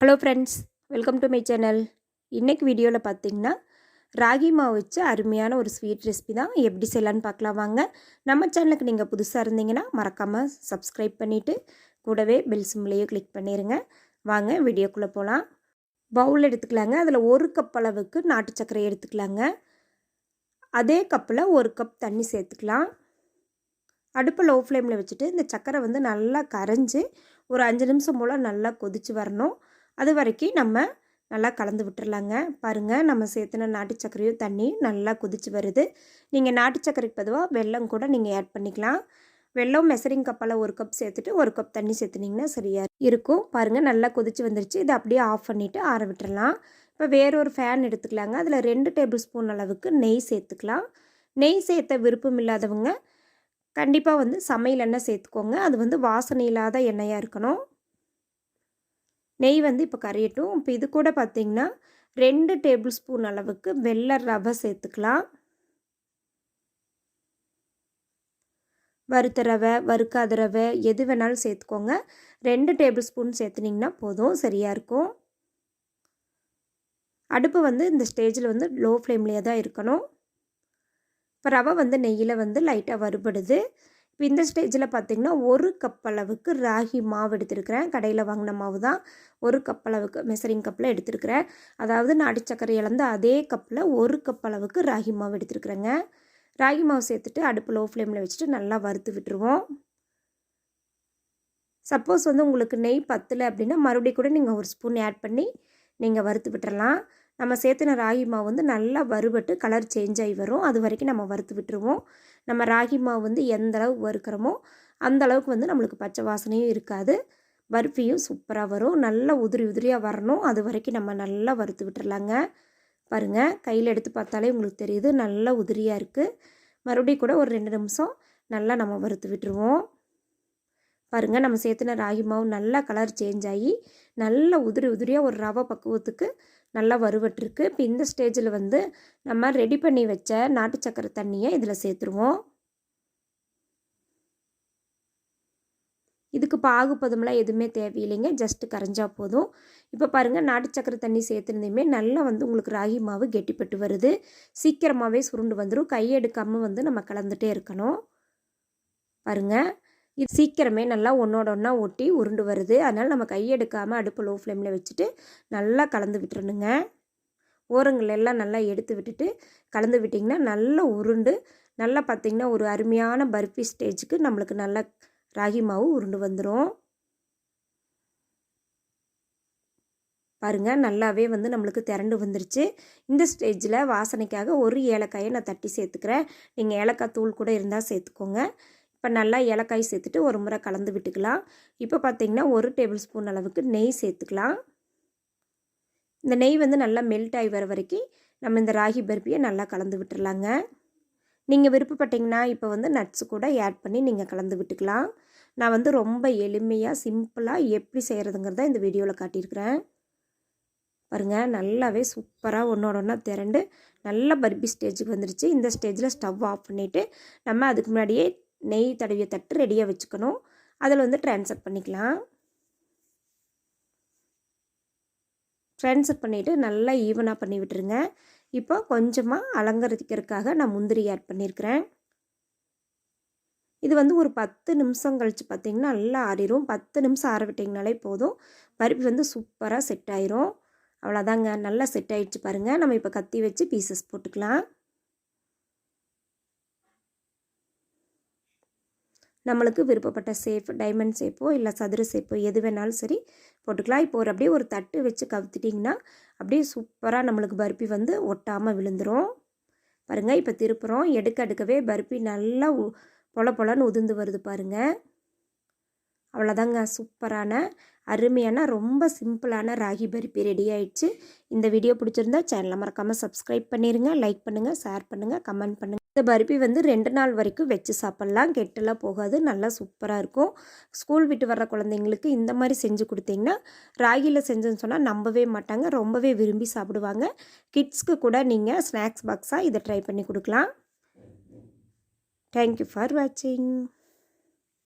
Hello friends welcome to my channel இன்றைக்கு வீடியோவில் பார்த்தீங்கன்னா ராகி மாவு வச்சு அருமையான ஒரு ஸ்வீட் ரெசிபி தான். எப்படி செய்யலான்னு பார்க்கலாம் வாங்க. நம்ம சேனலுக்கு நீங்கள் புதுசாக இருந்தீங்கன்னா மறக்காமல் சப்ஸ்கிரைப் பண்ணிவிட்டு கூடவே பெல் சிம்லேயும் கிளிக் பண்ணிடுங்க வாங்க வீடியோக்குள்ளே போகலாம் பவுல் எடுத்துக்கலாங்க. அதில் ஒரு கப் அளவுக்கு நாட்டு சர்க்கரை எடுத்துக்கலாங்க. அதே கப்பில் ஒரு கப் தண்ணி சேர்த்துக்கலாம். அடுப்பு லோ ஃப்ளேமில் வச்சுட்டு இந்த சர்க்கரை வந்து நல்லா கரைஞ்சி ஒரு அஞ்சு நிமிஷம் போல் நல்லா கொதித்து வரணும். அது வரைக்கும் நம்ம நல்லா கலந்து விட்டுறலாங்க. பாருங்கள் நம்ம சேர்த்துன நாட்டு சர்க்கரையும் தண்ணி நல்லா கொதிச்சு வருது. நீங்கள் நாட்டு சர்க்கரைக்கு பதுவாக வெல்லம் கூட நீங்கள் ஆட் பண்ணிக்கலாம். வெள்ளம் மெசரிங் கப்பால் ஒரு கப் சேர்த்துட்டு ஒரு கப் தண்ணி சேர்த்துனிங்கன்னா சரியாக இருக்கும். பாருங்கள் நல்லா கொதிச்சு வந்துருச்சு. இதை அப்படியே ஆஃப் பண்ணிவிட்டு ஆற விட்டுறலாம். இப்போ வேறொரு ஃபேன் எடுத்துக்கலாங்க. அதில் ரெண்டு டேபிள் ஸ்பூன் அளவுக்கு நெய் சேர்த்துக்கலாம். நெய் சேர்த்த விருப்பம் இல்லாதவங்க கண்டிப்பாக வந்து சமையல் எண்ணெய் சேர்த்துக்கோங்க. அது வந்து வாசனை இல்லாத எண்ணெயாக இருக்கணும். நெய் வந்து இப்போ கரையட்டும். இப்போ இது கூட பார்த்திங்கன்னா ரெண்டு டேபிள் ஸ்பூன் அளவுக்கு வெள்ளை ரவை சேர்த்துக்கலாம். வறுத்த ரவை வறுக்காத ரவை எது வேணாலும் சேர்த்துக்கோங்க. ரெண்டு டேபிள் ஸ்பூன் சேர்த்துனிங்கன்னா போதும் சரியாக இருக்கும். அடுப்பு வந்து இந்த ஸ்டேஜில் வந்து லோ ஃப்ளேம்லேயே தான் இருக்கணும். இப்போ ரவை வந்து நெய்யில் வந்து லைட்டாக வறுபடுது. இப்போ இந்த ஸ்டேஜில் பார்த்திங்கன்னா ஒரு கப் அளவுக்கு ராகி மாவு எடுத்திருக்கிறேன். கடையில் வாங்கின மாவு தான். ஒரு கப் அளவுக்கு மெசரிங் கப்பில் எடுத்திருக்கிறேன். அதாவது நாட்டு சர்க்கரை இழந்த அதே கப்பில் ஒரு கப் அளவுக்கு ராகி மாவு எடுத்துருக்குறேங்க. ராகி மாவு சேர்த்துட்டு அடுப்பு லோ ஃப்ளேமில் வச்சுட்டு நல்லா வறுத்து விட்டுருவோம். சப்போஸ் வந்து உங்களுக்கு நெய் பத்தலை அப்படின்னா மறுபடியும் கூட நீங்கள் ஒரு ஸ்பூன் ஆட் பண்ணி நீங்கள் வறுத்து விட்டுறலாம். நம்ம சேர்த்துன ராகி மாவு வந்து நல்லா வறுபட்டு கலர் சேஞ்ச் ஆகி வரும். அது வரைக்கும் நம்ம வறுத்து விட்டுருவோம். நம்ம ராகி மாவு வந்து எந்த அளவுக்கு வறுக்கிறோமோ அந்த அளவுக்கு வந்து நம்மளுக்கு பச்சை வாசனையும் இருக்காது. பருப்பியும் சூப்பராக வரும். நல்லா உதிரி உதிரியாக வரணும். அது வரைக்கும் நம்ம நல்லா வறுத்து விட்டுறலாங்க. பாருங்கள் கையில் எடுத்து பார்த்தாலே உங்களுக்கு தெரியுது. நல்லா உதிரியாக இருக்குது மறுபடியும் கூட ஒரு ரெண்டு நிமிஷம் நல்லா நம்ம வறுத்து விட்டுருவோம். பாருங்கள் நம்ம சேர்த்துன ராகி மாவு நல்லா கலர் சேஞ்ச் ஆகி நல்லா உதிரி உதிரியாக ஒரு ரவை பக்குவத்துக்கு நல்லா வறுவட்டுருக்கு இப்போ இந்த ஸ்டேஜில் வந்து நம்ம ரெடி பண்ணி வச்ச நாட்டு சக்கரை தண்ணியை இதில் சேர்த்துருவோம். இதுக்கு பாகுபதம்லாம் எதுவுமே தேவையில்லைங்க ஜஸ்ட்டு கரைஞ்சா போதும். இப்போ பாருங்கள் நாட்டு சக்கரை தண்ணி சேர்த்துருந்தையுமே நல்லா வந்து உங்களுக்கு ராகி மாவு கெட்டிப்பட்டு வருது. சீக்கிரமாகவே சுருண்டு வந்துடும் கையெடுக்காமல் வந்து நம்ம கலந்துகிட்டே இருக்கணும். பாருங்கள் இது சீக்கிரமே நல்லா ஒன்றோட ஒன்றா ஒட்டி உருண்டு வருது. அதனால் நம்ம கையெடுக்காமல் அடுப்பு லோ ஃப்ளேமில் வச்சுட்டு நல்லா கலந்து விட்டுறணுங்க. ஓரங்கள் எல்லாம் நல்லா எடுத்து விட்டுட்டு கலந்து விட்டிங்கன்னா நல்லா உருண்டு நல்லா பார்த்திங்கன்னா ஒரு அருமையான பர்ஃபி ஸ்டேஜுக்கு நம்மளுக்கு நல்லா ராகி மாவு உருண்டு வந்துடும் பாருங்கள் நல்லாவே வந்து நம்மளுக்கு திரண்டு வந்துருச்சு. இந்த ஸ்டேஜில் வாசனைக்காக ஒரு ஏலக்காயை நான் தட்டி சேர்த்துக்கிறேன். நீங்கள் ஏலக்காய் தூள் கூட இருந்தால் சேர்த்துக்கோங்க. இப்போ நல்லா ஏலக்காய் சேர்த்துட்டு ஒரு முறை கலந்து விட்டுக்கலாம். இப்போ பார்த்திங்கன்னா ஒரு டேபிள் ஸ்பூன் அளவுக்கு நெய் சேர்த்துக்கலாம். இந்த நெய் வந்து நல்லா மெல்ட் ஆகி வர வரைக்கும் நம்ம இந்த ராகி பருப்பியை நல்லா கலந்து விட்டுறலாங்க. நீங்கள் விருப்பப்பட்டிங்கன்னா இப்போ வந்து நட்ஸு கூட ஆட் பண்ணி நீங்கள் கலந்து விட்டுக்கலாம். நான் வந்து ரொம்ப எளிமையாக சிம்பிளாக எப்படி செய்கிறதுங்கிறத இந்த வீடியோவில் காட்டியிருக்கிறேன். பாருங்கள் நல்லாவே சூப்பராக ஒன்றோட ஒன்றா திரண்டு நல்ல பர்பி ஸ்டேஜுக்கு வந்துடுச்சு இந்த ஸ்டேஜில் ஸ்டவ் ஆஃப் பண்ணிவிட்டு நம்ம அதுக்கு முன்னாடியே நெய் தடவிய தட்டு ரெடியாக வச்சுக்கணும். அதில் வந்து ட்ரான்ஸ்ஃபர் பண்ணிக்கலாம். ட்ரான்ஸ்ஃபர் பண்ணிவிட்டு நல்லா ஈவனாக பண்ணி விட்டுருங்க. இப்போ கொஞ்சமாக அலங்கரிக்கிறதுக்காக நான் முந்திரி ஆட் பண்ணியிருக்கிறேன் இது வந்து ஒரு பத்து நிமிஷம் கழித்து பார்த்திங்கன்னா நல்லா ஆறிடும் பத்து நிமிஷம் ஆற விட்டிங்கனாலே போதும். பருப்பு வந்து சூப்பராக செட் ஆயிரும். அவ்வளோதாங்க நல்லா செட் ஆகிடுச்சு பாருங்கள் நம்ம இப்போ கத்தி வச்சு பீசஸ் போட்டுக்கலாம். நம்மளுக்கு விருப்பப்பட்ட சேஃப் டைமண்ட் சேப்போ இல்லை சதுர சேப்போ எது வேணாலும் சரி போட்டுக்கலாம். இப்போ ஒரு அப்படியே ஒரு தட்டு வச்சு கவுத்துட்டிங்கன்னா அப்படியே சூப்பராக நம்மளுக்கு பருப்பி வந்து ஒட்டாமல் விழுந்துடும் பாருங்கள் இப்போ திருப்புறோம். எடுக்க எடுக்கவே பருப்பி நல்லா பொல பொலன்னு உதிர்ந்து வருது பாருங்கள் அவ்வளோதாங்க சூப்பரான அருமையான ரொம்ப சிம்பிளான ராகி பருப்பி ரெடி ஆயிடுச்சு. இந்த வீடியோ பிடிச்சிருந்தா சேனலை மறக்காமல் சப்ஸ்கிரைப் பண்ணிடுங்க லைக் பண்ணுங்கள் ஷேர் பண்ணுங்கள் கமெண்ட் பண்ணுங்கள் இந்த பருப்பி வந்து ரெண்டு நாள் வரைக்கும் வச்சு சாப்பிட்லாம். கெட்டெல்லாம் போகாது. நல்லா சூப்பராக இருக்கும். ஸ்கூல் விட்டு வர்ற குழந்தைங்களுக்கு இந்த மாதிரி செஞ்சு கொடுத்தீங்கன்னா ராகியில் செஞ்சுன்னு சொன்னால் நம்பவே மாட்டாங்க. ரொம்பவே விரும்பி சாப்பிடுவாங்க. கிட்ஸ்க்கு கூட நீங்கள் ஸ்நாக்ஸ் பாக்ஸாக இதை ட்ரை பண்ணி கொடுக்கலாம். தேங்க்யூ ஃபார் வாட்சிங்